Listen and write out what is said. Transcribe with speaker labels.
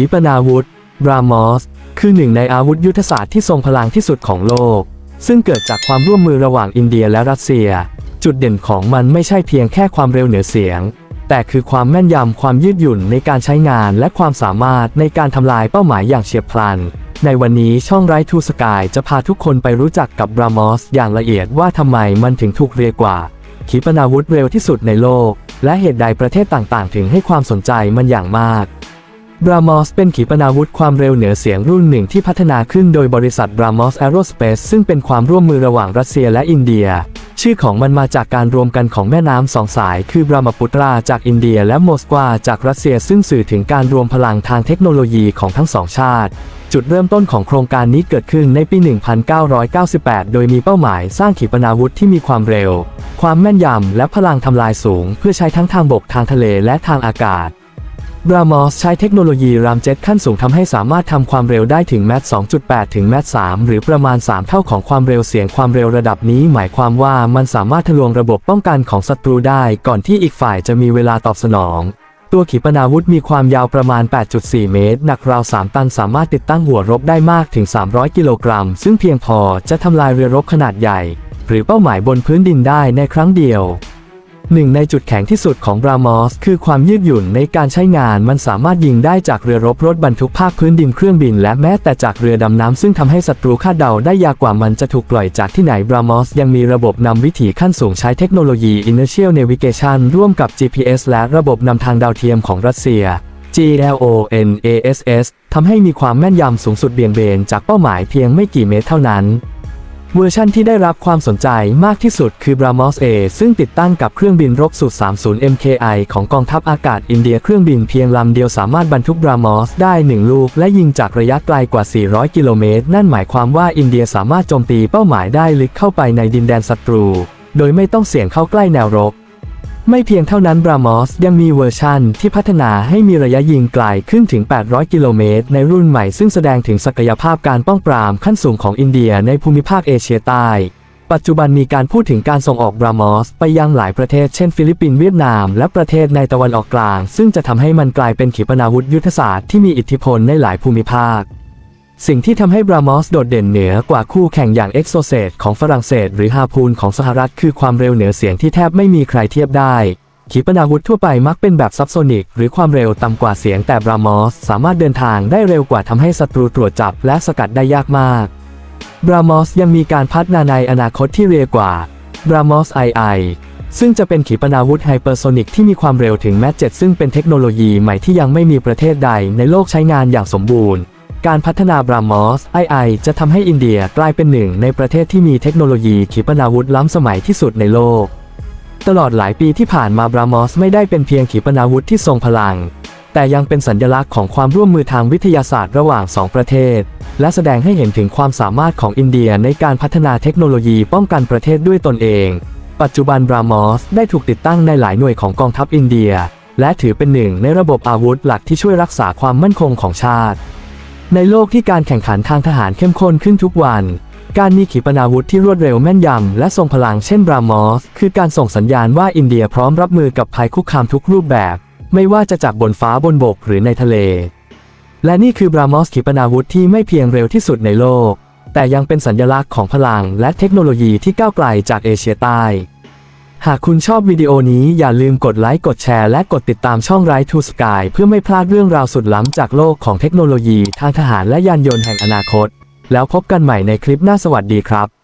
Speaker 1: ขีปนาวุธบรามอส คือหนึ่งในอาวุธยุทธศาสตร์ที่ทรงพลังที่สุดของโลก ซึ่งเกิดจากความร่วมมือระหว่างอินเดียและรัสเซีย จุดเด่นของมันไม่ใช่เพียงแค่ความเร็วเหนือเสียง แต่คือความแม่นยำความยืดหยุ่นในการใช้งานและความสามารถในการทำลายเป้าหมายอย่างเฉียบพลัน ในวันนี้ช่องไรทูสกายจะพาทุกคนไปรู้จักกับบรามอสอย่างละเอียดว่าทำไมมันถึงถูกเรียกว่า ขีปนาวุธเร็วที่สุดในโลก และเหตุใดประเทศต่างๆ ถึงให้ความสนใจมันอย่างมาก บรามอสเป็นขีปนาวุธความเร็วเหนือเสียงรุ่นหนึ่งที่พัฒนาขึ้นโดยบริษัทบรามอสแอโรสเปซซึ่งเป็นความร่วมมือระหว่างรัสเซียและอินเดีย ชื่อของมันมาจากการรวมกันของแม่น้ำสองสาย คือบรามาปุตราจากอินเดียและโมสกวาจากรัสเซียซึ่งสื่อถึงการรวมพลังทางเทคโนโลยีของทั้งสองชาติ จุดเริ่มต้นของโครงการนี้เกิดขึ้นในปี 1998 โดยมีเป้าหมายสร้างขีปนาวุธที่มีความเร็ว ความแม่นยำและพลังทำลายสูง เพื่อใช้ทั้งทางบกทางทะเลและทางอากาศ รามอสใช้เทคโนโลยีรามเจ็ตขั้นสูงทำให้สามารถทำความเร็วได้ถึงแมต2.8 ถึงแมต3หรือประมาณ 3 เท่าของความเร็วเสียงความเร็วระดับนี้ หมายความว่ามันสามารถทะลวงระบบป้องกันของศัตรูได้ ก่อนที่อีกฝ่ายจะมีเวลาตอบสนอง ตัวขีปนาวุธมีความยาวประมาณ 8.4 เมตร หนักราว 3 ตันสามารถติดตั้งหัวรบได้มากถึง 300 กิโลกรัม ซึ่งเพียงพอจะทำลายเรือรบขนาดใหญ่ หรือเป้าหมายบนพื้นดินได้ในครั้งเดียว หนึ่งในจุดแข็งที่สุดของบรามอสคือความยืดหยุ่นในการใช้งานมันสามารถยิงได้จากเรือรบรถบรรทุกภาคพื้นดินเครื่องบิน และแม้แต่จากเรือดำน้ำซึ่งทำให้ศัตรูคาดเดาได้ยากกว่ามันจะถูกปล่อยจากที่ไหนบรามอสยังมีระบบนำวิถีขั้นสูงใช้เทคโนโลยี Inertial Navigation ร่วมกับ GPS และระบบนำทางดาวเทียมของรัสเซีย GLONASS ทำให้มีความแม่นยำสูงสุดเบี่ยงเบนจากเป้าหมายเพียงไม่กี่เมตรเท่านั้น เวอร์ชันที่ได้รับความสนใจมากที่สุดคือ BrahMos A ซึ่งติดตั้งกับเครื่องบินรบสูตร30 MKI ของกองทัพอากาศอินเดียเครื่องบินเพียงลำเดียวสามารถบรรทุก BrahMos ได้ 1 ลูก และยิงจากระยะไกลกว่า 400 กิโลเมตร นั่นหมายความว่าอินเดียสามารถโจมตีเป้าหมายได้ลึกเข้าไปในดินแดนศัตรู โดยไม่ต้องเสี่ยงเข้าใกล้แนวรบ ไม่เพียงเท่านั้น BrahMos ยังมีเวอร์ชั่นที่พัฒนาให้มีระยะยิงไกลขึ้นถึง 800 กิโลเมตร ในรุ่นใหม่ซึ่งแสดงถึงศักยภาพการป้องปรามขั้นสูงของอินเดียในภูมิภาคเอเชียใต้ ปัจจุบันมีการพูดถึงการส่งออก BrahMos ไปยังหลายประเทศเช่นฟิลิปปินส์เวียดนาม และประเทศในตะวันออกกลาง ซึ่งจะทำให้มันกลายเป็นขีปนาวุธยุทธศาสตร์ที่มีอิทธิพลในหลายภูมิภาค สิ่งที่ทำให้ BrahMos โดดเด่นเหนือกว่าคู่แข่งอย่าง e x o s a t ของฝรั่งเศส หรือ Harpoon ของสหรัฐคือความเร็วเหนือเสียงที่แทบไม่มีใครเทียบได้ ขีปนาวุธทั่วไปมักเป็นแบบซับโซนิก หรือความเร็วต่ำกว่าเสียงแต่ BrahMos สามารถเดินทางได้เร็วกว่าทำให้ศัตรูตรวจจับและสกัดได้ยากมาก BrahMos ยังมีการพัฒนาในอนาคตที่เร็วกว่า BrahMos II ซึ่งจะเป็นขีปนาวุธไฮเปอร์โซนิกที่มีความเร็วถึงแม c 7ซึ่งเป็นเทคโนโลยีใหม่ที่ยังไม่มีประเทศใดในโลกใช้งานอย่างสมบูรณ์ การพัฒนา BrahMos II จะทำให้อินเดียกลายเป็นหนึ่งในประเทศที่มีเทคโนโลยีขีปนาวุธล้ำสมัยที่สุดในโลก ตลอดหลายปีที่ผ่านมา BrahMos ไม่ได้เป็นเพียงขีปนาวุธที่ทรงพลัง แต่ยังเป็นสัญลักษณ์ของความร่วมมือทางวิทยาศาสตร์ระหว่างสองประเทศ และแสดงให้เห็นถึงความสามารถของอินเดียในการพัฒนาเทคโนโลยีป้องกันประเทศด้วยตนเอง ปัจจุบัน BrahMos ได้ถูกติดตั้งในหลายหน่วยของกองทัพอินเดีย และถือเป็นหนึ่งในระบบอาวุธหลักที่ช่วยรักษาความมั่นคงของชาติ ในโลกที่การแข่งขันทางทหารเข้มข้นขึ้นทุกวัน การมีขีปนาวุธที่รวดเร็วแม่นยำและทรงพลังเช่น BrahMos คือการส่งสัญญาณว่าอินเดียพร้อมรับมือกับภัยคุกคามทุกรูปแบบ ไม่ว่าจะจากบนฟ้าบนบกหรือในทะเล และนี่คือ BrahMos ขีปนาวุธที่ไม่เพียงเร็วที่สุดในโลก แต่ยังเป็นสัญลักษณ์ของพลังและเทคโนโลยีที่ก้าวไกลจากเอเชียใต้ หากคุณชอบวิดีโอนี้อย่าลืมกดไลค์กดแชร์และกดติดตามช่องไรทูสกายเพื่อไม่พลาดเรื่องราวสุดล้ำจากโลกของเทคโนโลยี ทางทหารและยานยนต์แห่งอนาคต แล้วพบกันใหม่ในคลิปหน้าสวัสดีครับ